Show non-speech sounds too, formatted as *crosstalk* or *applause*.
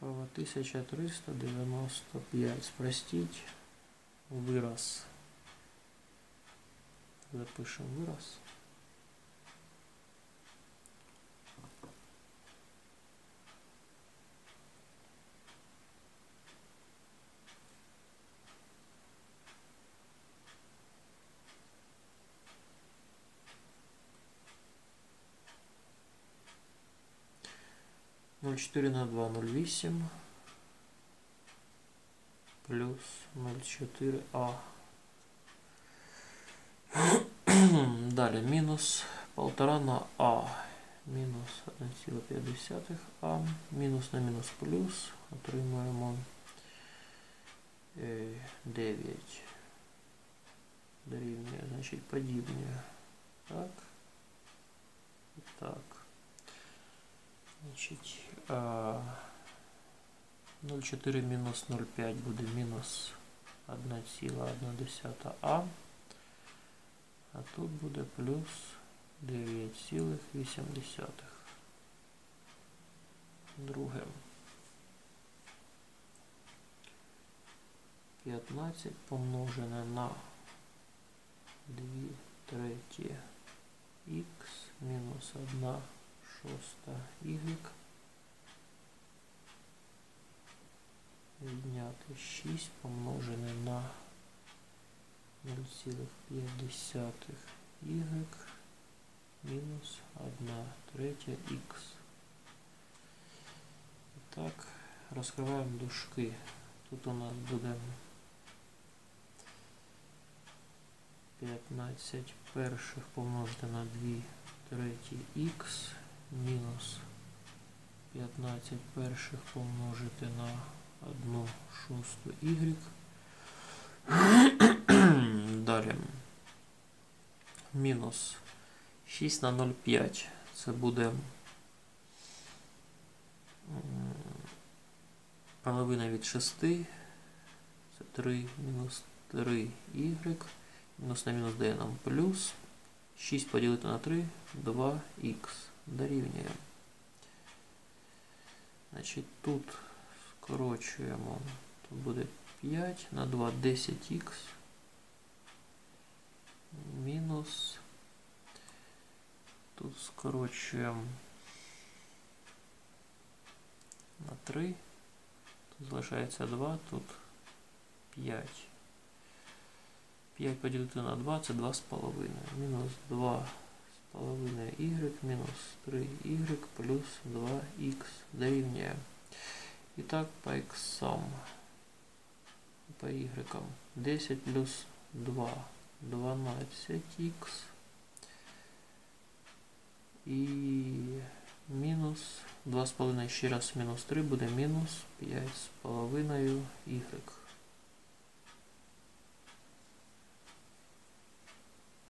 Право 1395. Спростить вираз. Запишем вираз. Ноль четыре на два ноль восемь плюс ноль четыре а *coughs* Далее минус полтора на А. Мінус 1,5 А. Мінус на мінус плюс. Отримуємо 9. Дорівнює, значить, подібне. Так. І так. Значить, 0,4 мінус 0,5 буде мінус 1,1 А. А тут буде плюс 9,8. Друге. 15 помножене на 2 треті х мінус 1 шоста y відняти 6 помножене на 0,5 y мінус 1 третя х. Так, розкриваємо дужки. Тут у нас буде 15 перших помножити на 2 треті х мінус 15 перших помножити на 1 шосту y. *clears throat* Далі. Мінус 6 на 0,5. Це буде половина від 6. Це 3 мінус 3 y. Мінус на мінус дає нам плюс. 6 поділити на 3, 2х. Дорівнює. Значить, тут скорочуємо. Тут буде 5 на 2 10х мінус. Тут скорочуємо на 3. Тут залишається 2, тут 5. 5 поділити на 2 це 2,5. Мінус 2 з половиною y мінус 3y плюс 2х дорівнює. І так по x по y. 10 плюс 2 12х і мінус 2,5 ще раз мінус 3 буде мінус 5,5y.